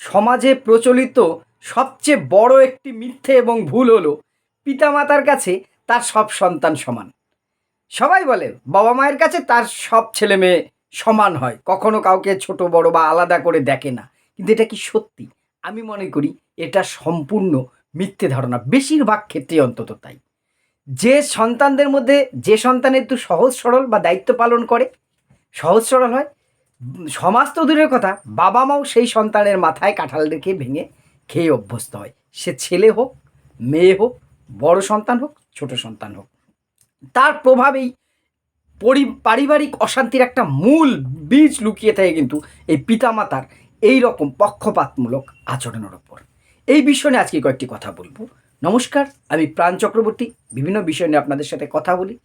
সমাজে প্রচলিত সবচেয়ে বড় একটি মিথ্যে এবং ভুল হলো পিতামাতার কাছে তার সব সন্তান সমান। সবাই বলে, বাবা মায়ের কাছে তার সব ছেলে মেয়ে সমান হয়, কখনো কাউকে ছোট, বড় বা আলাদা করে দেখে না। কিন্তু এটা কি সত্যি? আমি মনে করি এটা সম্পূর্ণ মিথ্যে ধারণা, বেশিরভাগ ক্ষেত্রে অন্তত তাই। যে সন্তানদের মধ্যে, যে সন্তান একটু সহজ সরল বা দায়িত্ব পালন করে, সহজ সরল হয় সমাজ তো দূরের কথা। বাবা মাও সেই সন্তানের মাথায় কাঁঠাল রেখে ভেঙে খেয়ে অভ্যস্ত হয়। সে ছেলে হোক, মেয়ে হোক, বড় সন্তান হোক, ছোট সন্তান হোক। তার প্রভাবেই পরি, পারিবারিক অশান্তির একটা মূল বীজ লুকিয়ে থাকে কিন্তু এই পিতামাতার এই রকম পক্ষপাতমূলক আচরণের ওপর। এই বিষয় নিয়ে আজকে কয়েকটি কথা বলব। নমস্কার, আমি প্রাণ চক্রবর্তী। বিভিন্ন বিষয় নিয়ে আপনাদের সাথে কথা বলি।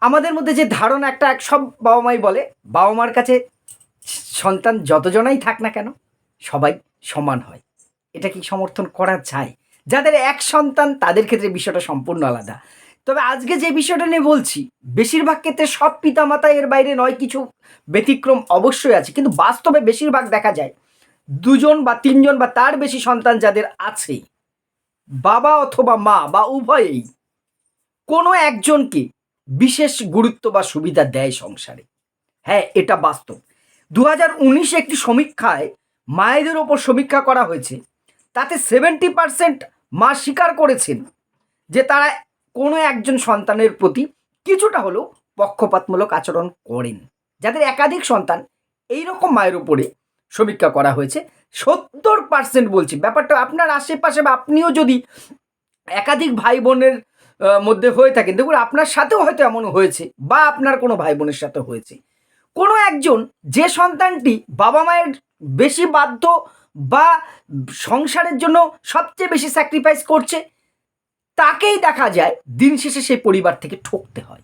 আমাদের মধ্যে যে ধারণা একটা এক সব বাবা মাই বলে বাবা মার কাছে সন্তান যতজনাই থাক না কেন, সবাই সমান হয়। এটা কি সমর্থন করা যায়? যাদের এক সন্তান, তাদের ক্ষেত্রে বিষয়টা সম্পূর্ণ আলাদা। তবে আজকে যে বিষয়টা নিয়ে বলছি, বেশিরভাগ ক্ষেত্রে সব পিতামাতা এর বাইরে নয়, কিছু ব্যতিক্রম অবশ্যই আছে। কিন্তু বাস্তবে বেশিরভাগ দেখা যায়, দুজন বা তিনজন বা তার বেশি সন্তান যাদের আছে, বাবা অথবা মা বা উভয়েই কোনো একজনকে বিশেষ গুরুত্ব বা সুবিধা দেয় সংসারে। হ্যাঁ এটা বাস্তব। দু হাজার উনিশে একটি সমীক্ষায় মায়েদের ওপর সমীক্ষা করা হয়েছে। তাতে সেভেন্টি পার্সেন্ট মা স্বীকার করেছেন যে তারা কোনো একজন সন্তানের প্রতি কিছুটা হলেও পক্ষপাতমূলক আচরণ করেন। যাদের একাধিক সন্তান এই রকম মায়ের উপরে সমীক্ষা করা হয়েছে, সত্তর পার্সেন্ট বলছি। ব্যাপারটা আপনার আশেপাশে বা আপনিও যদি একাধিক ভাই বোনের মধ্যে হয়ে থাকেন, দেখুন আপনার সাথেও হয়তো এমন হয়েছে বা আপনার কোনো ভাই বোনের সাথে হয়েছে। কোনো একজন যে সন্তানটি বাবা মায়ের বেশি বাধ্য বা সংসারের জন্য সবচেয়ে বেশি স্যাক্রিফাইস করছে, তাকেই দেখা যায় দিন শেষে সেই পরিবার থেকে ঠকতে হয়।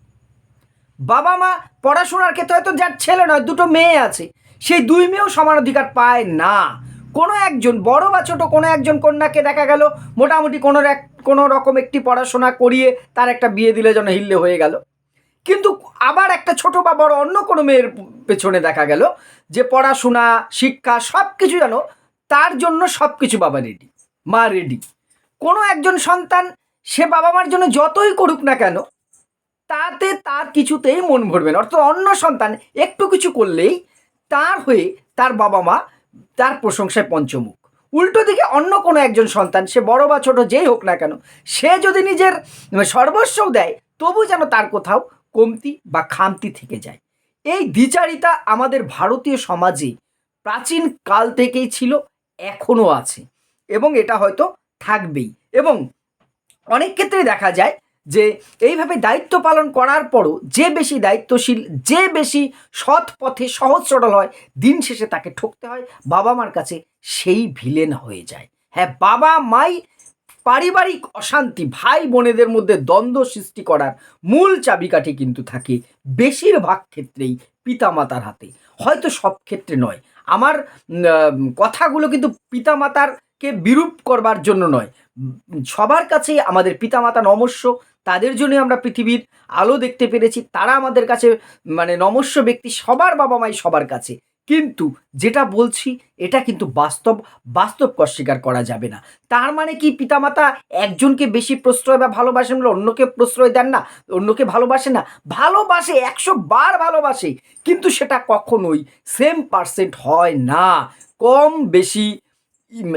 বাবা মা পড়াশোনার ক্ষেত্রে হয়তো যার ছেলে নয়, দুটো মেয়ে আছে, সেই দুই মেয়েও সমান অধিকার পায় না। কোনো একজন, বড় বা ছোট, কোনো একজন কন্যাকে দেখা গেল, মোটামুটি কোনো এক, কোনো রকম একটি পড়াশোনা করিয়ে তার একটা বিয়ে দিলে যেন হিল্লে হয়ে গেল। কিন্তু আবার একটা ছোট বা বড় অন্য কোনো মেয়ের পেছনে দেখা গেল যে পড়াশোনা, শিক্ষা সব কিছু যেন তার জন্য সব কিছু বাবা রেডি মা রেডি কোনো একজন সন্তান সে বাবা মার জন্য যতই করুক না কেন, তাতে তার কিছুতেই মন ভরবে না। অর্থাৎ অন্য সন্তান একটু কিছু করলেই তার হয়ে তার বাবা মা তার প্রশংসায় পঞ্চমুখ। উল্টো দিকে অন্য কোনো একজন সন্তান, সে বড় বা ছোট যেই হোক না কেন, সে যদি নিজের সর্বস্বও দেয়, তবু যেন তার কোথাও কমতি বা খামতি থেকে যায়। এই দ্বিচারিতা আমাদের ভারতীয় সমাজে প্রাচীন কাল থেকেই ছিল এখনও আছে এবং এটা হয়তো থাকবেই এবং অনেক ক্ষেত্রে দেখা যায় যে এইভাবে দায়িত্ব পালন করার পরও যে বেশি দায়িত্বশীল, যে বেশি সৎ পথে সহজ সরল হয়, দিন শেষে তাকে ঠকতে হয়, বাবা মার কাছে সেই ভিলেন হয়ে যায়। হ্যাঁ বাবা মাই পারিবারিক অশান্তি ভাই বোনেদের মধ্যে দ্বন্দ্ব সৃষ্টি করার মূল চাবিকাঠি কিন্তু থাকে বেশিরভাগ ক্ষেত্রেই পিতামাতার হাতে। হয়তো সব ক্ষেত্রে নয়। আমার কথাগুলো কিন্তু পিতামাতারকে বিরূপ করবার জন্য নয়। সবার কাছেই আমাদের পিতামাতা নমস্য, তাদের জন্য আমরা পৃথিবীর আলো দেখতে পেরেছি, তারা আমাদের কাছে মানে নমস্য ব্যক্তি সবার বাবা মাই সবার কাছে। কিন্তু যেটা বলছি, এটা কিন্তু বাস্তব বাস্তব অস্বীকার করা যাবে না। তার মানে কি পিতামাতা একজনকে বেশি প্রশ্রয় বা ভালোবাসেন বলে অন্যকে প্রশ্রয় দেন না? অন্যকে ভালোবাসে না? ভালোবাসে, একশো বার ভালোবাসে। কিন্তু সেটা কখনোই সেম পার্সেন্ট হয় না। কম বেশি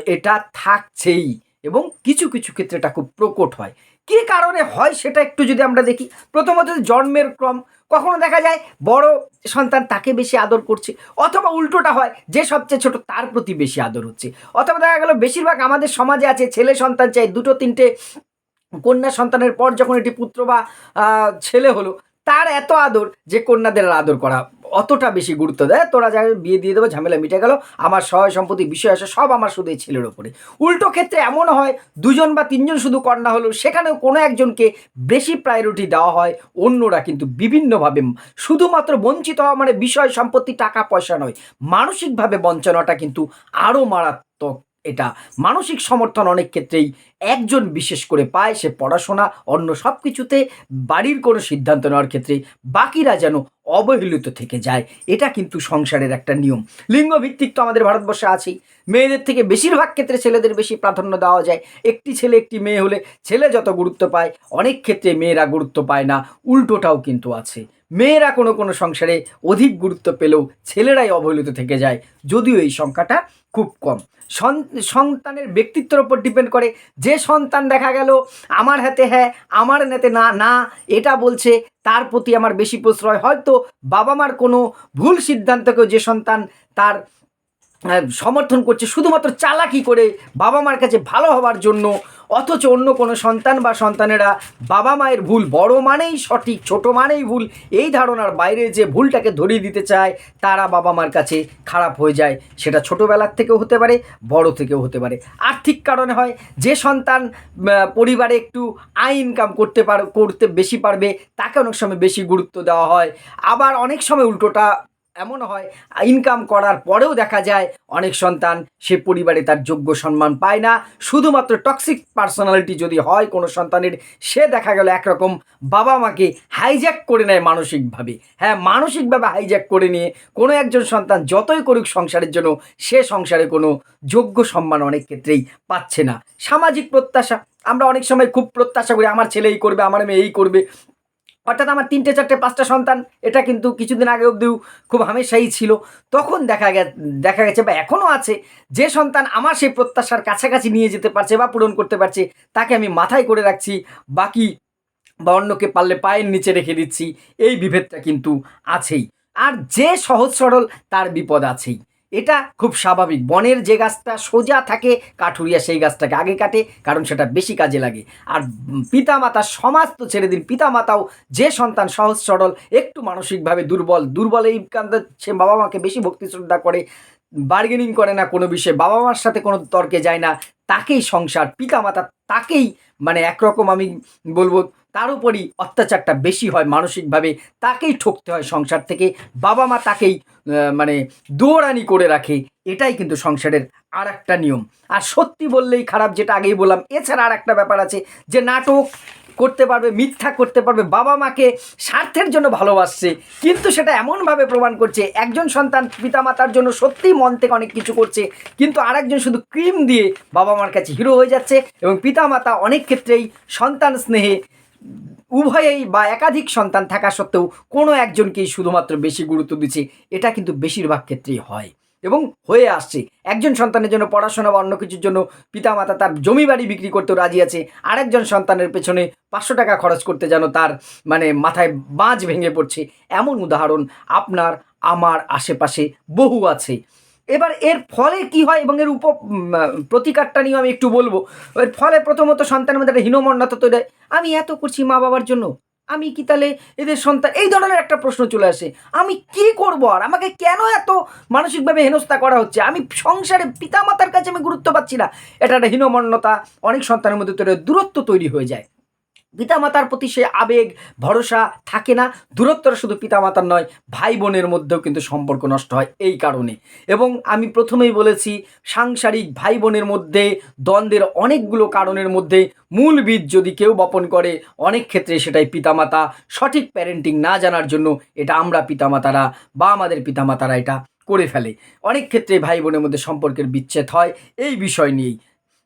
এটা থাকছেই। এবং কিছু কিছু ক্ষেত্রে এটা খুব প্রকট হয়। কী কারণে হয় সেটা একটু যদি আমরা দেখি? প্রথমত জন্মের ক্রম। কখনো দেখা যায় বড় সন্তান তাকে বেশি আদর করছে, অথবা উল্টোটা হয় যে সবচেয়ে ছোট তার প্রতি বেশি আদর হচ্ছে। অথবা দেখা গেল বেশিরভাগ আমাদের সমাজে আছে, ছেলে সন্তান চাই, দুটো তিনটে কন্যা সন্তানের পর যখন এটি পুত্র বা ছেলে হলো, তার এত আদর যে কন্যাদের আদর করা অতটা বেশি গুরুত্ব দেয়। তোরা যা বিয়ে দিয়ে দেবো, ঝামেলা মিটে গেল, আমার সহায় সম্পত্তি, বিষয় আসে, সব আমার শুধু এই ছেলের ওপরে। উল্টো ক্ষেত্রে এমন হয়, দুজন বা তিনজন শুধু কন্যা হলো সেখানেও কোনো একজনকে বেশি প্রায়োরিটি দেওয়া হয়, অন্যরা কিন্তু বিভিন্নভাবে শুধুমাত্র বঞ্চিত হওয়া মানে বিষয়, সম্পত্তি, টাকা, পয়সা নয়। মানসিকভাবে বঞ্চনাটা কিন্তু আরও মারাত্মক এটা। মানসিক সমর্থন অনেক ক্ষেত্রেই একজন বিশেষ করে পায় সে পড়াশোনা, অন্য সব কিছুতে বাড়ির কোনো সিদ্ধান্ত নেওয়ার ক্ষেত্রে বাকিরা যেন অবহেলিত থেকে যায়। এটা কিন্তু সংসারের একটা নিয়ম। লিঙ্গভিত্তিক তো আমাদের ভারতবর্ষে আছেই। মেয়েদের থেকে বেশিরভাগ ক্ষেত্রে ছেলেদের বেশি প্রাধান্য দেওয়া যায়। একটি ছেলে, একটি মেয়ে হলে ছেলে যত গুরুত্ব পায়, অনেক ক্ষেত্রে মেয়েরা গুরুত্ব পায় না, উল্টোটাও কিন্তু আছে। মেয়েরা কোনো কোনো সংসারে অধিক গুরুত্ব পেলেও ছেলেরাই অবহেলিত থেকে যায়, যদিও এই সংখ্যাটা খুব কম। সন্তানের ব্যক্তিত্বের ওপর ডিপেন্ড করে যে সন্তান দেখা গেল, আমার হাতে হ্যাঁ আমার নেতে না না, এটা বলছে, তার প্রতি আমার বেশি প্রশ্রয়। হয়তো বাবা মার কোনো ভুল সিদ্ধান্তকেও যে সন্তান তার সমর্থন করছে শুধুমাত্র চালাকি করে বাবা মার কাছে ভালো হওয়ার জন্য। অথচ অন্য কোনো সন্তান বা সন্তানেরা বাবা মায়ের ভুল, বড় মানেই সঠিক, ছোট মানেই ভুল, এই ধারণার বাইরে যে ভুলটাকে ধরিয়ে দিতে চায়, তারা বাবা মার কাছে খারাপ হয়ে যায়। সেটা ছোটোবেলার থেকেও হতে পারে, বড় থেকেও হতে পারে। আর্থিক কারণে হয়, যে সন্তান পরিবারে একটু আয় ইনকাম করতে পার, করতে বেশি পারবে, তাকে অনেক সময় বেশি গুরুত্ব দেওয়া হয়। আবার অনেক সময় উল্টোটা এমন হয় ইনকাম করার পরেও দেখা যায় অনেক সন্তান সে পরিবারে তার যোগ্য সম্মান পায় না। শুধুমাত্র টক্সিক পার্সোনালিটি যদি হয় কোনো সন্তানের, সে দেখা গেল একরকম বাবা মাকে হাইজ্যাক করে নেয় মানসিকভাবে। হ্যাঁ মানসিকভাবে হাইজ্যাক করে নিয়ে কোনো একজন সন্তান যতই করুক সংসারের জন্য, সে সংসারে কোনো যোগ্য সম্মান অনেক ক্ষেত্রেই পাচ্ছে না। সামাজিক প্রত্যাশা, আমরা অনেক সময় খুব প্রত্যাশা করি, আমার ছেলে এই করবে, আমার মেয়ে এই করবে। অর্থাৎ আমার তিনটে, চারটে, পাঁচটা সন্তান, এটা কিন্তু কিছুদিন আগে অবধিও খুব হামেশাই ছিল। তখন দেখা গে, দেখা গেছে বা এখনও আছে, যে সন্তান আমার সেই প্রত্যাশার কাছাকাছি নিয়ে যেতে পারছে বা পূরণ করতে পারছে, তাকে আমি মাথায় করে রাখছি, বাকি বা অন্যকে পারলে পায়ের নিচে রেখে দিচ্ছি, এই বিভেদটা কিন্তু আছেই। আর যে সহজ সরল, তার বিপদ আছেই। এটা খুব স্বাভাবিক। বনের যে গাছটা সোজা থাকে, কাঠুরিয়া সেই গাছটাকে আগে কাটে, কারণ সেটা বেশি কাজে লাগে। আর পিতামাতা সমাজ তো ছেড়ে দিন পিতামাতাও যে সন্তান সহজ সরল, একটু মানসিকভাবে দুর্বল দুর্বল এই সে বাবা মাকে বেশি ভক্তি শ্রদ্ধা করে বার্গেনিং করে না কোনো বিষয়ে বাবা মার সাথে কোনো তর্কে যায় না, তাকেই সংসার, পিতামাতা তাকেই মানে একরকম আমি বলব তার উপরই অত্যাচারটা বেশি হয় মানসিকভাবে, তাকেই ঠকতে হয় সংসার থেকে। বাবা মা তাকেই মানে দৌড়ানি করে রাখে। এটাই কিন্তু সংসারের আর একটা নিয়ম। আর সত্যি বললেই খারাপ, যেটা আগেই বললাম, এছাড়া আর একটা ব্যাপার আছে যে নাটক করতে পারবে, মিথ্যা করতে পারবে, বাবা মাকে স্বার্থের জন্য ভালোবাসছে, কিন্তু সেটা এমনভাবে প্রমাণ করছে, একজন সন্তান পিতামাতার জন্য সত্যিই মন থেকে অনেক কিছু করছে, কিন্তু আরেকজন শুধু ক্রিম দিয়ে বাবা মার কাছে হিরো হয়ে যাচ্ছে এবং পিতামাতা অনেক ক্ষেত্রেই সন্তান স্নেহে উভয়েই বা একাধিক সন্তান থাকা সত্ত্বেও কোনো একজনকেই শুধুমাত্র বেশি গুরুত্ব দিচ্ছে, এটা কিন্তু বেশিরভাগ ক্ষেত্রেই হয়। এবং হয়ে আসছে, একজন সন্তানের জন্য পড়াশোনা বা অন্য কিছুর জন্য পিতামাতা তার জমি বাড়ি বিক্রি করতেও রাজি আছে, আরেকজন সন্তানের পেছনে পাঁচশো টাকা খরচ করতে যেন তার মানে মাথায় বাঁচ ভেঙে পড়ছে। এমন উদাহরণ আপনার, আমার আশেপাশে বহু আছে। এবার এর ফলে কি হয় এবং এর উপ প্রতিকারটা নিয়েও আমি একটু বলব। এর ফলে প্রথমত সন্তানের মধ্যে একটা হীনমন্যতা তৈরি হয়। আমি এত করছি মা বাবার জন্য? আমি কি তাহলে এদের সন্তান, এই ধরনের একটা প্রশ্ন চলে আসে। আমি কি করব আর? আমাকে কেন এত মানসিকভাবে হেনস্থা করা হচ্ছে? আমি সংসারে পিতামাতার কাছে আমি গুরুত্ব পাচ্ছি না। এটা একটা হীনমন্যতা। অনেক সন্তানের মধ্যে তৈরি দূরত্ব তৈরি হয়ে যায়। পিতামাতার প্রতি সে আবেগ, ভরসা থাকে না। দূরত্বটা শুধু পিতামাতার নয় ভাই বোনের মধ্যেও কিন্তু সম্পর্ক নষ্ট হয় এই কারণে। এবং আমি প্রথমেই বলেছি, সাংসারিক ভাই বোনের মধ্যে দ্বন্দ্বের অনেকগুলো কারণের মধ্যে মূল বীজ যদি কেউ বপন করে, অনেক ক্ষেত্রে সেটাই পিতামাতা। সঠিক প্যারেন্টিং না জানার জন্য এটা আমরা পিতামাতারা বা আমাদের পিতামাতারা এটা করে ফেলে। অনেক ক্ষেত্রে ভাই বোনের মধ্যে সম্পর্কের বিচ্ছেদ হয়, এই বিষয় নিয়েই।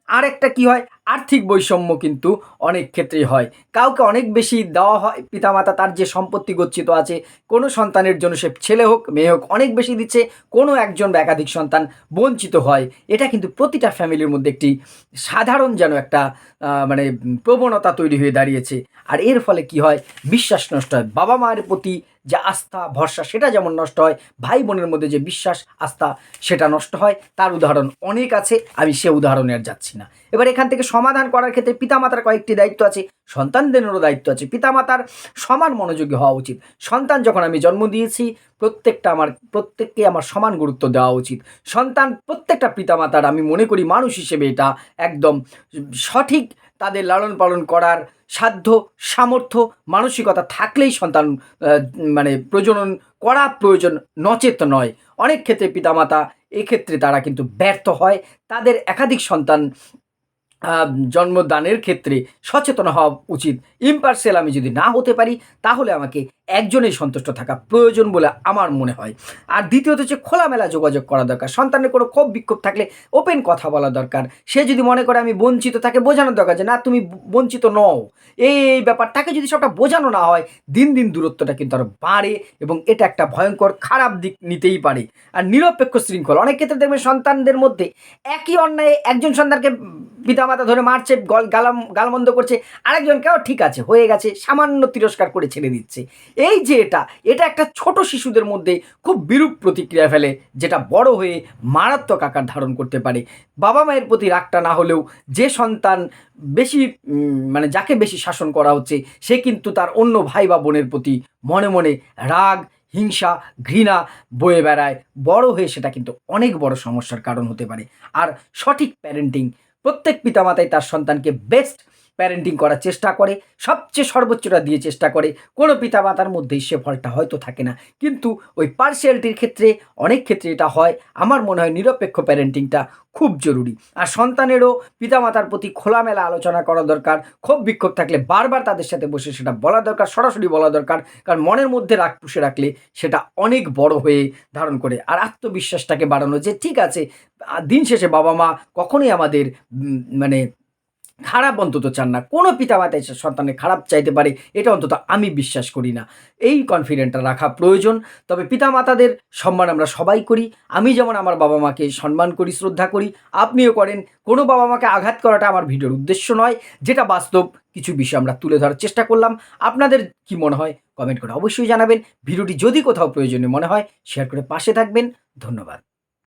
আর একটা কি হয়? আর্থিক বৈষম্য কিন্তু অনেক ক্ষেত্রেই হয়। কাউকে অনেক বেশি দেওয়া হয়, পিতামাতা তার যে সম্পত্তি গচ্ছিত আছে, কোনো সন্তানের জন্য সে ছেলে হোক, মেয়ে হোক, অনেক বেশি দিচ্ছে, কোনো একজন বা একাধিক সন্তান বঞ্চিত হয়। এটা কিন্তু প্রতিটা ফ্যামিলির মধ্যে একটি সাধারণ যেন একটা মানে প্রবণতা তৈরি হয়ে দাঁড়িয়েছে। আর এর ফলে কি হয়? বিশ্বাস নষ্ট হয়। বাবা মায়ের প্রতি যে আস্থা, ভরসা, সেটা যেমন নষ্ট হয় ভাই বোনের মধ্যে যে বিশ্বাস, আস্থা, সেটা নষ্ট হয়। তার উদাহরণ অনেক আছে, আমি সে উদাহরণে আর যাচ্ছি না। এবার এখান থেকে সমাধান করার ক্ষেত্রে পিতামাতার কয়েকটি দায়িত্ব আছে সন্তানদেরও দায়িত্ব আছে। পিতামাতার সমান মনোযোগী হওয়া উচিত। সন্তান যখন আমি জন্ম দিয়েছি, প্রত্যেকটা আমার, প্রত্যেককে আমার সমান গুরুত্ব দেওয়া উচিত। সন্তান প্রত্যেকটা পিতামাতার, আমি মনে করি, মানুষ হিসেবে এটা একদম সঠিক তাদের লালন পালন করার সাধ্য, সামর্থ্য, মানসিকতা থাকলেই সন্তান মানে প্রজনন করা প্রয়োজন নচেত নয়। অনেক ক্ষেত্রে পিতামাতা, এক্ষেত্রে তারা কিন্তু ব্যর্থ হয়। তাদের একাধিক সন্তান জন্মদানের ক্ষেত্রে সচেতন হওয়া উচিত। ইম্পার্সিয়াল আমি যদি না হতে পারি তাহলে আমাকে একজনেই সন্তুষ্ট থাকা প্রয়োজন বলে আমার মনে হয়। আর দ্বিতীয়ত হচ্ছে খোলামেলা যোগাযোগ করা দরকার। সন্তানের কোনো ক্ষোভ বিক্ষোভ থাকলে ওপেন কথা বলা দরকার। সে যদি মনে করে আমি বঞ্চিত, তাকে বোঝানোর দরকার যে, না, তুমি বঞ্চিত নও। এই এই ব্যাপার, তাকে যদি সবটা বোঝানো না হয়, দিন দিন দূরত্বটা কিন্তু আরও বাড়ে এবং এটা একটা ভয়ঙ্কর খারাপ দিক নিতেই পারে। আর নিরপেক্ষ শৃঙ্খল, অনেক ক্ষেত্রে দেখবেন সন্তানদের মধ্যে একই অন্যায় একজন সন্তানকে পিতামাতা ধরে মারছে, গল, গালাম, গালমন্দ করছে, আরেকজনকেও ঠিক আছে, হয়ে গেছে, সামান্য তিরস্কার করে ছেড়ে দিচ্ছে। এই যে এটা এটা একটা ছোট শিশুদের মধ্যে খুব বিরূপ প্রতিক্রিয়া ফেলে, যেটা বড় হয়ে মারাত্মক আকার ধারণ করতে পারে। বাবা মায়ের প্রতি রাগটা না হলেও যে সন্তান বেশি মানে যাকে বেশি শাসন করা হচ্ছে, সে কিন্তু তার অন্য ভাই বা বোনের প্রতি মনে মনে রাগ, হিংসা, ঘৃণা বয়ে বেড়ায়। বড় হয়ে সেটা কিন্তু অনেক বড় সমস্যার কারণ হতে পারে। আর সঠিক প্যারেন্টিং প্রত্যেক পিতামাতাই তার সন্তানকে বেস্ট প্যারেন্টিং করার চেষ্টা করে, সবচেয়ে সর্বোচ্চটা দিয়ে চেষ্টা করে, কোনো পিতা মাতার মধ্যেই সে ফলটা হয়তো থাকে না। কিন্তু ওই পার্সিয়ালিটির ক্ষেত্রে, অনেক ক্ষেত্রে এটা হয়। আমার মনে হয় নিরপেক্ষ প্যারেন্টিংটা খুব জরুরি। আর সন্তানেরও পিতামাতার প্রতি খোলামেলা আলোচনা করা দরকার। ক্ষোভ বিক্ষোভ থাকলে বারবার তাদের সাথে বসে সেটা বলা দরকার, সরাসরি বলা দরকার। কারণ মনের মধ্যে রাগ পুষে রাখলে সেটা অনেক বড় হয়ে ধারণ করে। আর আত্মবিশ্বাসটাকে বাড়ানো যে, ঠিক আছে দিন শেষে বাবা মা কখনোই আমাদের মানে খারাপ অন্তত চান না। কোনো পিতামাতা এসে সন্তানের খারাপ চাইতে পারে, এটা অন্তত আমি বিশ্বাস করি না। এই কনফিডেন্টটা রাখা প্রয়োজন। তবে পিতামাতাদের সম্মান আমরা সবাই করি। আমি যেমন আমার বাবা মাকে সম্মান করি, শ্রদ্ধা করি, আপনিও করেন। কোনো বাবা মাকে আঘাত করাটা আমার ভিডিওর উদ্দেশ্য নয়। যেটা বাস্তব, কিছু বিষয় আমরা তুলে ধরার চেষ্টা করলাম। আপনাদের কি মনে হয়? কমেন্ট করে অবশ্যই জানাবেন। ভিডিওটি যদি কোথাও প্রয়োজনীয় মনে হয় শেয়ার করে পাশে থাকবেন। ধন্যবাদ।